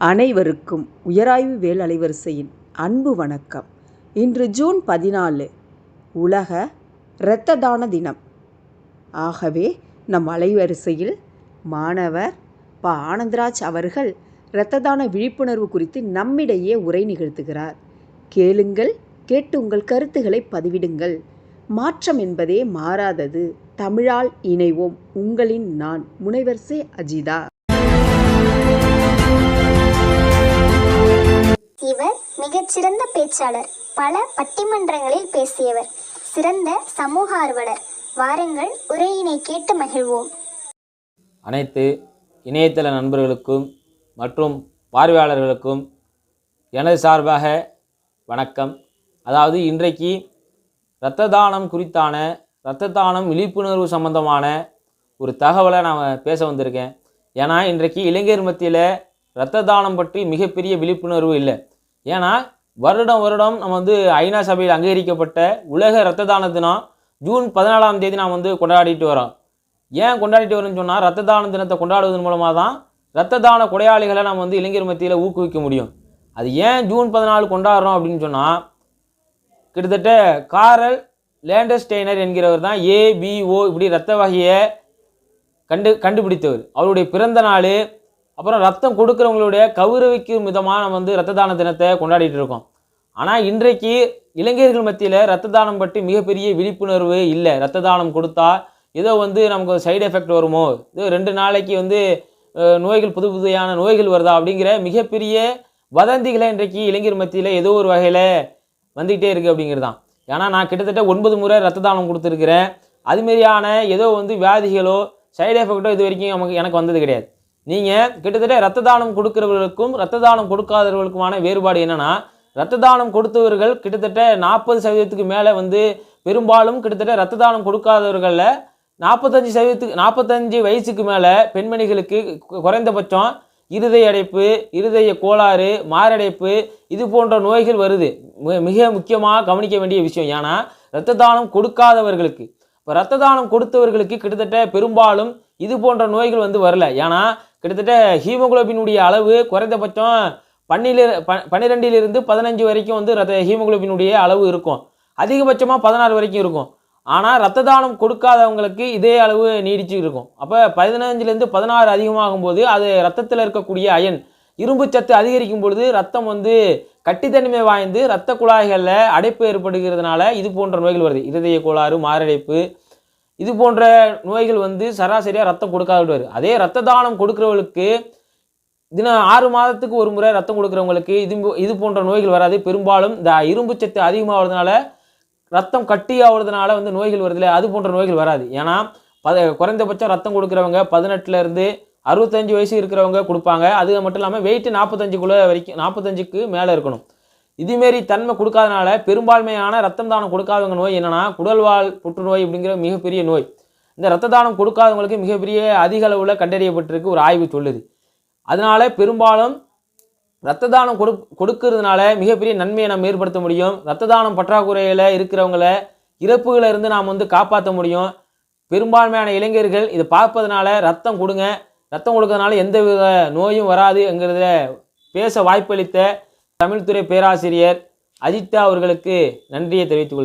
அனைவருக்கும் உயராய்வு வேல் அலைவரிசையின் அன்பு வணக்கம். இன்று ஜூன் பதினாலு உலக இரத்த தான தினம். ஆகவே நம் அலைவரிசையில் மாணவர் ப. ஆனந்தராஜ் அவர்கள் இரத்த தான விழிப்புணர்வு குறித்து நம்மிடையே உரை நிகழ்த்துகிறார். கேளுங்கள் கேட்டு உங்கள் கருத்துக்களை பதிவிடுங்கள். மாற்றம் என்பதே மாறாதது. தமிழால் இணைவோம். உங்களின் நான் முனைவர் சே. அஜிதா. இவர் மிகச்சிறந்த பேச்சாளர் பல பட்டிமன்றங்களில் பேசியவர் சிறந்த சமூக ஆர்வலர். வாருங்கள் உரையினை கேட்டு மகிழ்வோம். அனைத்து இணையதள நண்பர்களுக்கும் மற்றும் பார்வையாளர்களுக்கும் எனது சார்பாக வணக்கம். அதாவது இன்றைக்கு இரத்த தானம் குறித்தான இரத்த தானம் விழிப்புணர்வு சம்பந்தமான ஒரு தகவலை நான் பேச வந்திருக்கேன். ஏன்னா இன்றைக்கு இளைஞர் மத்தியில் இரத்த தானம் பற்றி மிகப்பெரிய விழிப்புணர்வு இல்லை. ஏன்னா வருடம் வருடம் நம்ம வந்து ஐநா சபையில் அங்கீகரிக்கப்பட்ட உலக இரத்த தான தினம் ஜூன் பதினாலாம் தேதி நாம் வந்து கொண்டாடிட்டு வரோம். ஏன் கொண்டாடிட்டு வரோம்னு சொன்னால் ரத்த தான தினத்தை கொண்டாடுவதன் மூலமாக தான் ரத்த தான கொடையாளிகளை நம்ம வந்து இளைஞர் மத்தியில் ஊக்குவிக்க முடியும். அது ஏன் ஜூன் பதினாலு கொண்டாடுறோம் அப்படின்னு சொன்னால் கிட்டத்தட்ட காரல் லேண்டஸ்டெய்னர் என்கிறவர் தான் ஏபிஓ இப்படி ரத்த வகையை கண்டு கண்டுபிடித்தவர். அவருடைய பிறந்த நாள் அப்புறம் ரத்தம் கொடுக்குறவங்களுடைய கௌரவிக்கும் விதமாக நம்ம வந்து ரத்த தான தினத்தை கொண்டாடிட்டு இருக்கோம். ஆனால் இன்றைக்கு இளைஞர்கள் மத்தியில் ரத்த தானம் பற்றி மிகப்பெரிய விழிப்புணர்வு இல்லை. ரத்த தானம் கொடுத்தா ஏதோ வந்து நமக்கு சைடு எஃபெக்ட் வருமோ? இது ரெண்டு நாளைக்கு வந்து நோய்கள் புது புதியான நோய்கள் வருதா? அப்படிங்கிற மிகப்பெரிய வதந்திகளை இன்றைக்கு இளைஞர் மத்தியில் ஏதோ ஒரு வகையில் வந்துக்கிட்டே இருக்குது அப்படிங்கிறது தான் ஏன்னா நான் கிட்டத்தட்ட ஒன்பது முறை ரத்த தானம் கொடுத்துருக்குறேன். அதுமாரியான ஏதோ வந்து வியாதிகளோ சைடு எஃபெக்டோ இது வரைக்கும் நமக்கு எனக்கு வந்தது கிடையாது. நீங்கள் கிட்டத்தட்ட ரத்த தானம் கொடுக்கிறவர்களுக்கும் ரத்த தானம் கொடுக்காதவர்களுக்குமான வேறுபாடு என்னென்னா ரத்த தானம் கொடுத்தவர்கள் கிட்டத்தட்ட நாற்பது சதவீதத்துக்கு மேலே வந்து பெரும்பாலும் கிட்டத்தட்ட ரத்த தானம் கொடுக்காதவர்களில் நாற்பத்தஞ்சு சதவீதத்துக்கு நாற்பத்தஞ்சு வயசுக்கு மேலே பெண்மணிகளுக்கு குறைந்தபட்சம் இருதய அடைப்பு இருதய கோளாறு மாரடைப்பு இது போன்ற நோய்கள் வருது. மிக முக்கியமாக கவனிக்க வேண்டிய விஷயம். ஏன்னா இரத்த தானம் கொடுக்காதவர்களுக்கு இப்போ இரத்த தானம் கொடுத்தவர்களுக்கு கிட்டத்தட்ட பெரும்பாலும் இது போன்ற நோய்கள் வந்து வரல. ஏன்னா கிட்டத்தட்ட ஹீமோகுளோபினுடைய அளவு குறைந்தபட்சம் பன்னில ப பன்னிரெண்டிலிருந்து பதினஞ்சு வரைக்கும் வந்து ரத்த ஹீமோகுளோபினுடைய அளவு இருக்கும். அதிகபட்சமாக பதினாறு வரைக்கும் இருக்கும். ஆனால் ரத்த தானம் கொடுக்காதவங்களுக்கு இதே அளவு நீடிச்சு இருக்கும். அப்போ பதினஞ்சுலேருந்து பதினாறு அதிகமாகும் போது அது ரத்தத்தில் இருக்கக்கூடிய அயன் இரும்பு சத்து அதிகரிக்கும் பொழுது ரத்தம் வந்து கட்டித்தன்மை வாய்ந்து இரத்த குழாய்களில் அடைப்பு ஏற்படுகிறதுனால இது போன்ற நோய்கள் வருது. இருதய கோளாறு மாரடைப்பு இது போன்ற நோய்கள் வந்து சராசரியாக ரத்தம் கொடுக்காத விடுவார் அதே ரத்த தானம் கொடுக்குறவங்களுக்கு தினம் ஆறு மாதத்துக்கு ஒரு முறை ரத்தம் கொடுக்குறவங்களுக்கு இது இது போன்ற நோய்கள் வராது. பெரும்பாலும் இந்த இரும்பு சத்து அதிகமாகிறதுனால ரத்தம் கட்டி ஆகுறதுனால வந்து நோய்கள் வருதுல அது போன்ற நோய்கள் வராது. ஏன்னா பத குறைந்தபட்சம் ரத்தம் கொடுக்குறவங்க பதினெட்டுலேருந்து அறுபத்தஞ்சு வயசு இருக்கிறவங்க கொடுப்பாங்க. அது மட்டும் இல்லாமல் வெயிட்டு நாற்பத்தஞ்சுக்குள்ளே வரைக்கும் நாற்பத்தஞ்சுக்கு மேலே இருக்கணும். இதுமாரி தன்மை கொடுக்காதனால பெரும்பான்மையான ரத்தம் தானம் கொடுக்காதவங்க நோய் என்னென்னா குடல்வால் புற்றுநோய் அப்படிங்கிற மிகப்பெரிய நோய். இந்த ரத்த தானம் கொடுக்காதவங்களுக்கு மிகப்பெரிய அதிக அளவில் கண்டறியப்பட்டிருக்கு ஒரு ஆய்வு சொல்லுது. அதனால பெரும்பாலும் ரத்த தானம் கொடு கொடுக்கறதுனால மிகப்பெரிய நன்மையை நம்ம ஏற்படுத்த முடியும். ரத்த தானம் பற்றாக்குறையில் இருக்கிறவங்கள இறப்புகளை இருந்து நாம் வந்து காப்பாற்ற முடியும். பெரும்பான்மையான இளைஞர்கள் இதை பார்ப்பதனால ரத்தம் கொடுங்க. ரத்தம் கொடுக்கறதுனால எந்த வித நோயும் வராதுங்கிறத பேச வாய்ப்பளித்த தமிழ்துறை பேராசிரியர் அஜித்தா அவர்களுக்கு நன்றியை தெரிவித்துக்